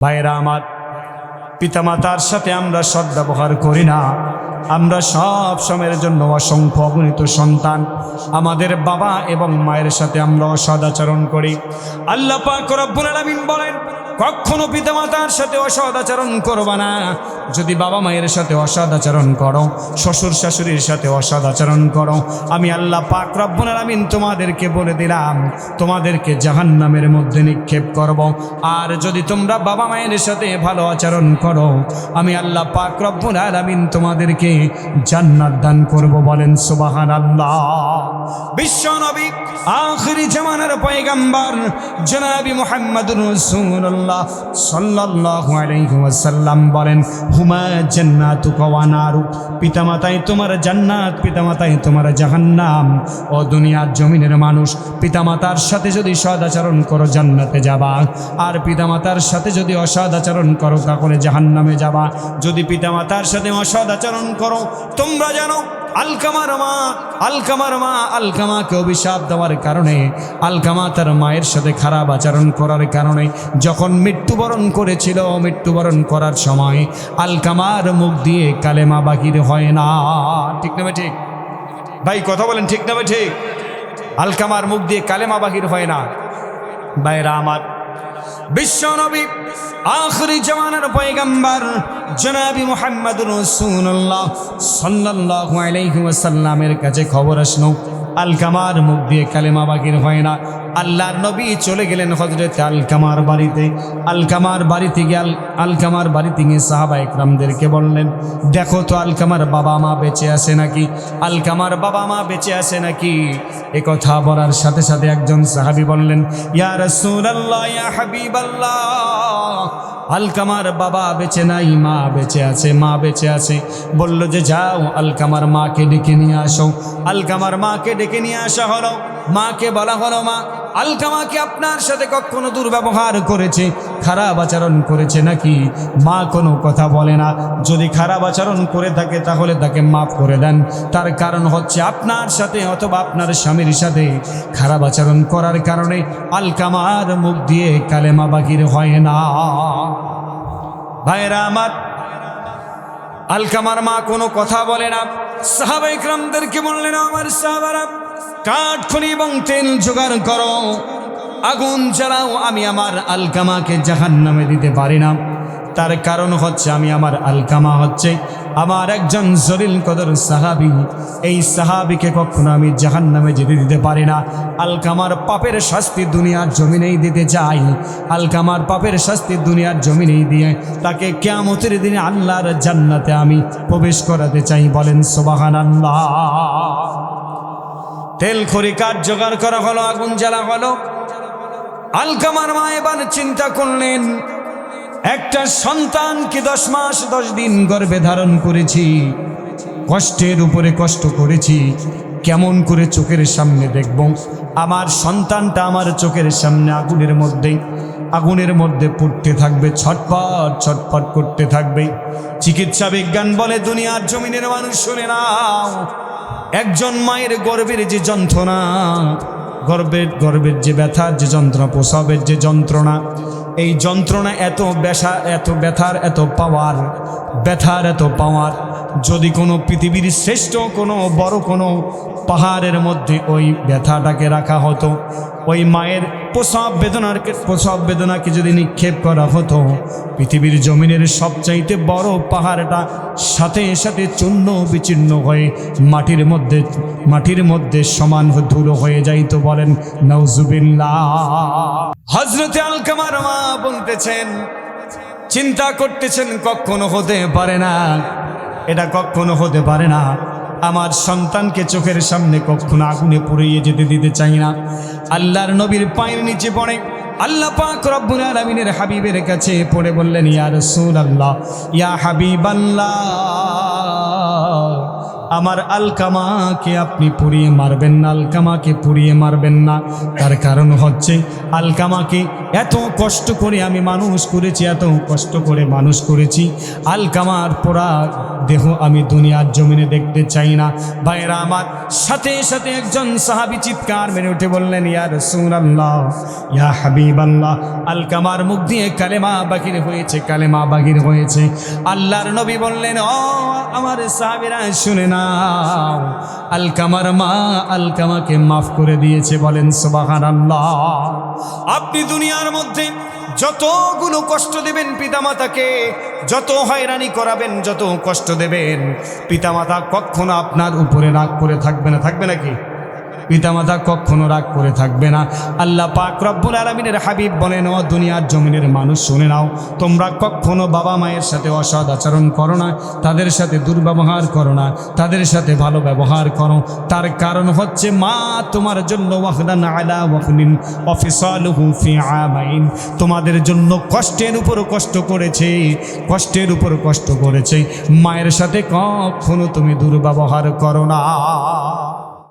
ভাইরা আমার, পিতামাতার সাথে আমরা সদ্ব্যবহার করি না। আমরা সব সময়ের জন্য অসংখ্য অগণিত সন্তান আমাদের বাবা এবং মায়ের সাথে আমরা অসদাচরণ করি। আল্লাহ পাক বলেন কখনো পিতামাতার সাথে অসদাচরণ করবা না। যদি বাবা মায়ের সাথে অসদাচরণ করো, শ্বশুর শাশুড়ির সাথে অসদাচরণ করো, আমি আল্লাহ পাক রব্বুল আলামিন তোমাদেরকে বলে দিলাম, তোমাদেরকে জাহান্নামের মধ্যে নিক্ষেপ করব। আর যদি তোমরা বাবা মায়ের সাথে ভালো আচরণ করো, আমি আল্লাহ পাক রব্বুল আলামিন তোমাদেরকে জান্নাত দান করব বলেন সুবাহান আল্লাহ বিশ্ব নবী, আখিরি জামানার পয়গাম্বার, জনাবি মুহাম্মদুর রাসূলুল্লাহ সাল্লাল্লাহু আলাইহি ওয়াসাল্লাম বলেন, হুমা জান্নাতুকা ওয়া পিতামাতাই তোমার জান্নাত পিতামাতাই তোমার জাহান্নাম। ও দুনিয়ার জমিনের মানুষ, পিতামাতার সাথে যদি সদাচরণ করো, জান্নাতে যাবা। আর পিতামাতার সাথে যদি অসদাচরণ করো, তাহলে জাহান্নামে যাবা। যদি পিতামাতার সাথে অসদাচরণ করো, তোমরা জানো আলকামার মা আলকামার মা আলকামাকে অভিশাপ দেওয়ার কারণে, আলকামা তার মায়ের সাথে খারাপ আচরণ করার কারণে, যখন মৃত্যুবরণ করেছিল, মৃত্যুবরণ করার সময় আলকামার মুখ দিয়ে কালেমা বাকির হয় না। ঠিক না ঠিক ভাই, কথা বলেন, ঠিক না ঠিক আলকামার মুখ দিয়ে কালেমা বাহির হয় না। বাইরা আমার বিশ্ব নবী আখরি জওয়ানের পয়গাম্বার জনাবি মোহাম্মদ রসুল্লাহ সাল্লাহ আলাইহি ওয়াসাল্লামের কাছে খবর আসলো। আলকামার মুখ দিয়ে কালেমা বাকির হয় না। আল্লাহর নবী চলে গেলেন হজরত আলকামার বাড়িতে। আলকামার বাড়িতে গিয়ে আল আলকামার বাড়িতে গিয়ে সাহাবা একরামদেরকে বললেন, দেখো তো আলকামার বাবা মা বেঁচে আছে নাকি? আলকামার বাবা মা বেঁচে আছে নাকি? এ কথা বলার সাথে সাথে একজন সাহাবি বললেন, ইয়া রাসূলুল্লাহ, ইয়া হাবিবাল্লাহ আলকামার বাবা বেঁচে নাই, মা বেঁচে আছে, মা বেঁচে আছে। বলল যে, যাও, আলকামার মাকে ডেকে নিয়ে আসো। আলকামার মাকে ডেকে নিয়ে আসা হলো। মাকে বলা হলো, মা আলকামাকে আপনার সাথে কখনো দুর্ব্যবহার করেছে, খারাপ আচরণ করেছে নাকি? মা কোনো কথা বলে না। যদি খারাপ আচরণ করে থাকে, তাহলে তাকে মাফ করে দেন। তার কারণ হচ্ছে আপনার সাথে অথবা আপনার স্বামীর সাথে খারাপ আচরণ করার কারণে আলকামার মুখ দিয়ে কালেমা বাকির হয় না। ভাইরা আমার, আলকামার মা কোনো কথা বলে না। সাহাবা ইকরামদেরকে বললেন, আমার সাহাবারা কাঠ, খনি এবং তেল জোগাড় করো। আগুন জ্বালাও, আমি আমার আলকামাকে জাহান নামে দিতে পারি না। তার কারণ হচ্ছে, আমি আমার আলকামা হচ্ছে আমার একজন জরিল কদর সাহাবি। এই সাহাবিকে কখনো আমি জাহান নামে যেতে দিতে পারি না। আলকামার পাপের শাস্তি দুনিয়ার জমিনেই দিতে চাই। আলকামার পাপের শাস্তি দুনিয়ার জমিনেই দিয়ে তাকে কেয়ামতের দিনে আল্লাহর জান্নাতে আমি প্রবেশ করাতে চাই বলেন সোবাহান আল্লাহ তেল খড়ি কাঠ জোগাড় করা হলো, আগুন জ্বালা হলো। আলকামার মা এবার চিন্তা করলেন, একটা সন্তানকে দশ মাস, দশ দিন গর্ভে ধারণ করেছি, কষ্টের উপরে কষ্ট করেছি, কেমন করে চোখের সামনে দেখব? আমার সন্তানটা আমার চোখের সামনে আগুনের মধ্যে আগুনের মধ্যে পড়তে থাকবে ছটপট ছটপট করতে থাকবে। চিকিৎসা বিজ্ঞান বলে, দুনিয়ার জমিনের মানুষ শুনে নাও। একজন মায়ের গর্বের যে যন্ত্রণা গর্বের গর্বের যে ব্যথার যে যন্ত্রণা প্রসবের যে যন্ত্রণা এই যন্ত্রণা এত ব্যথা এত ব্যথার, এত পাওয়ার, ব্যথার এত পাওয়ার। যদি কোনো পৃথিবীর শ্রেষ্ঠ কোনো বড় কোনো পাহাড়ের মধ্যে ওই ব্যথাটাকে রাখা হতো, ওই মায়ের প্রসব বেদনার প্রসব বেদনাকে যদি নিক্ষেপ করা হতো, পৃথিবীর জমিনের সবচাইতে বড় পাহাড়টা সাথে সাথে চূর্ণ বিচ্ছিন্ন হয়ে মাটির মধ্যে মাটির মধ্যে সমান ধুলো হয়ে যাইতো বলেন নৌজুবিল্লা হজরতে আলকামার মা বলতেছেন, চিন্তা করতেছেন কখনো হতে পারে না। এটা কখনো হতে পারে না। আমার সন্তানকে চোখের সামনে কখনো আগুনে পুড়িয়ে যেতে দিতে চাই না। আল্লাহর নবীর পায়ের নিচে পড়ে, আল্লাহ পাক রব্বুল আলামিনের হাবিবের কাছে পড়ে বললেন, ইয়া রাসূলুল্লাহ, ইয়া হাবিবাল্লাহ আমার আলকামাকে আপনি পুড়িয়ে মারবেন না, আলকামাকে পুড়িয়ে মারবেন না। তার কারণ হচ্ছে, আলকামাকে এত কষ্ট করে আমি মানুষ করেছি, এত কষ্ট করে মানুষ করেছি। আলকামার পোড়া দেহ আমি দুনিয়ার জমিনে দেখতে চাই না। ভাইরা আমার সাথে সাথে একজন সাহাবি চিৎকার মেরে উঠে বললেন, ইয়া রাসূলুল্লাহ, ইয়া হাবিব আল্লাহ আলকামার মুখ দিয়ে কালেমা বাহির হয়েছে, কালেমা বাহির হয়েছে। আল্লাহর নবী বললেন, ও আমার সাহাবীরা, শুনে নাও আলকামার মা আলকামাকে মাফ করে দিয়েছে, বলেন সুবহানাল্লাহ। আপনি দুনিয়ার মধ্যে যতগুলো কষ্ট দেবেন পিতামাতাকে, যত হয়রানি করাবেন, যত কষ্ট দেবেন, পিতামাতা কখনো আপনার উপরে রাগ করে থাকবে না, থাকবে নাকি? পিতামাতা কখনো রাগ করে থাকবে না। আল্লাহ পাক রব্বুল আলমিনের হাবিব বলেন, ও দুনিয়ার জমিনের মানুষ, শুনে নাও, তোমরা কখনো বাবা মায়ের সাথে অসৎ আচরণ করো না, তাদের সাথে দুর্ব্যবহার করো না, তাদের সাথে ভালো ব্যবহার করো। তার কারণ হচ্ছে, মা তোমার জন্য ওয়াহদান আলা ওয়াহনিন ফি তোমাদের জন্য কষ্টের উপর কষ্ট করেছে, কষ্টের উপর কষ্ট করেছে। মায়ের সাথে কখনো তুমি দুর্ব্যবহার করো না।